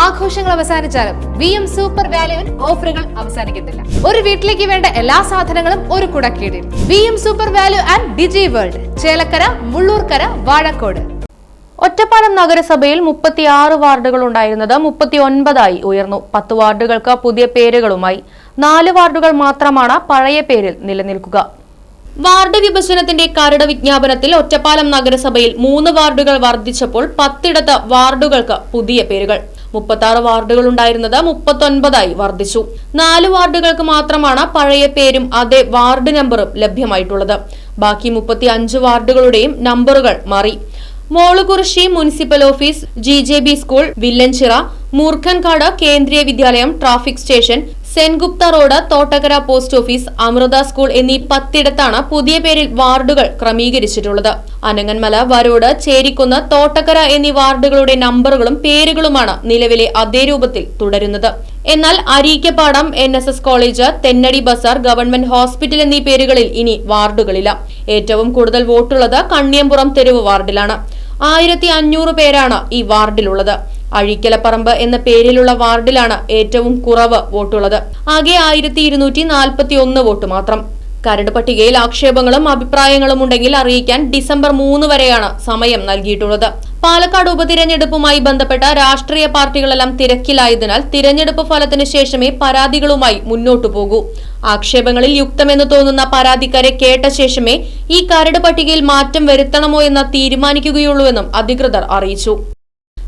ആഘോഷങ്ങൾ അവസാനിച്ചാലും V M super വാല്യുവിൽ ഓഫറുകൾ അവസാനിക്കുന്നില്ല ഒരു വീട്ടിലേക്ക് വേണ്ട എല്ലാ സാധനങ്ങളും ഒരു കുടക്കീടിൽ. V M super value and digi world Chelakkara Mullurkara Vazhakode. Ottapalam നഗരസഭയിൽ മുപ്പത്തിയാറ് വാർഡുകൾ ഉണ്ടായിരുന്നത് മുപ്പത്തി ഒൻപതായി ഉയർന്നു. പത്ത് വാർഡുകൾക്ക് പുതിയ പേരുകളുമായി. നാല് വാർഡുകൾ മാത്രമാണ് പഴയ പേരിൽ നിലനിൽക്കുക. വാർഡ് വിഭജനത്തിന്റെ കരട് വിജ്ഞാപനത്തിൽ ഒറ്റപ്പാലം നഗരസഭയിൽ മൂന്ന് വാർഡുകൾ വർദ്ധിച്ചപ്പോൾ പത്തിടത്ത് വാർഡുകൾക്ക് പുതിയ പേരുകൾ. മുപ്പത്തി ആറ് വാർഡുകൾ ഉണ്ടായിരുന്നത് മുപ്പത്തൊൻപതായി വർദ്ധിച്ചു. നാല് വാർഡുകൾക്ക് മാത്രമാണ് പഴയ പേരും അതേ വാർഡ് നമ്പറും ലഭ്യമായിട്ടുള്ളത്. ബാക്കി മുപ്പത്തി അഞ്ച് വാർഡുകളുടെയും നമ്പറുകൾ മാറി. Molukurissi municipal office G school Villanchira Moorkhankad Kendriya Vidyalaya traffic station Sengupta road Thottakkara post office Amrita school എന്നീ പത്തിടത്താണ് പുതിയ പേരിൽ വാർഡുകൾ ക്രമീകരിച്ചിട്ടുള്ളത്. അനങ്ങന്മല വരോട് ചേരിക്കുന്ന് തോട്ടക്കര എന്നീ വാർഡുകളുടെ നമ്പറുകളും പേരുകളുമാണ് നിലവിലെ അതേ രൂപത്തിൽ തുടരുന്നത്. എന്നാൽ Areekkappadam N S S college Thennadi Bazar government hospital എന്നീ പേരുകളിൽ ഇനി വാർഡുകളില്ല. ഏറ്റവും കൂടുതൽ വോട്ടുള്ളത് കണ്ണിയമ്പുറം തെരുവ് വാർഡിലാണ്. ആയിരത്തി അഞ്ഞൂറ് പേരാണ് ഈ വാർഡിലുള്ളത്. അഴീക്കലപ്പറമ്പ് എന്ന പേരിലുള്ള വാർഡിലാണ് ഏറ്റവും കുറവ് വോട്ടുള്ളത്. ആകെ ആയിരത്തി ഇരുന്നൂറ്റി നാൽപ്പത്തി ഒന്ന് വോട്ട് മാത്രം. കരട് പട്ടികയിൽ ആക്ഷേപങ്ങളും അഭിപ്രായങ്ങളും ഉണ്ടെങ്കിൽ അറിയിക്കാൻ ഡിസംബർ മൂന്ന് വരെയാണ് സമയം നൽകിയിട്ടുള്ളത്. പാലക്കാട് ഉപതിരഞ്ഞെടുപ്പുമായി ബന്ധപ്പെട്ട രാഷ്ട്രീയ പാർട്ടികളെല്ലാം തിരക്കിലായതിനാൽ തിരഞ്ഞെടുപ്പ് ഫലത്തിനു ശേഷമേ പരാതികളുമായി മുന്നോട്ടു പോകൂ. ആക്ഷേപങ്ങളിൽ യുക്തമെന്ന് തോന്നുന്ന പരാതിക്കാരെ കേട്ട ശേഷമേ ഈ കരട് പട്ടികയിൽ മാറ്റം വരുത്തണമോ എന്ന് തീരുമാനിക്കുകയുള്ളൂവെന്നും അധികൃതർ അറിയിച്ചു.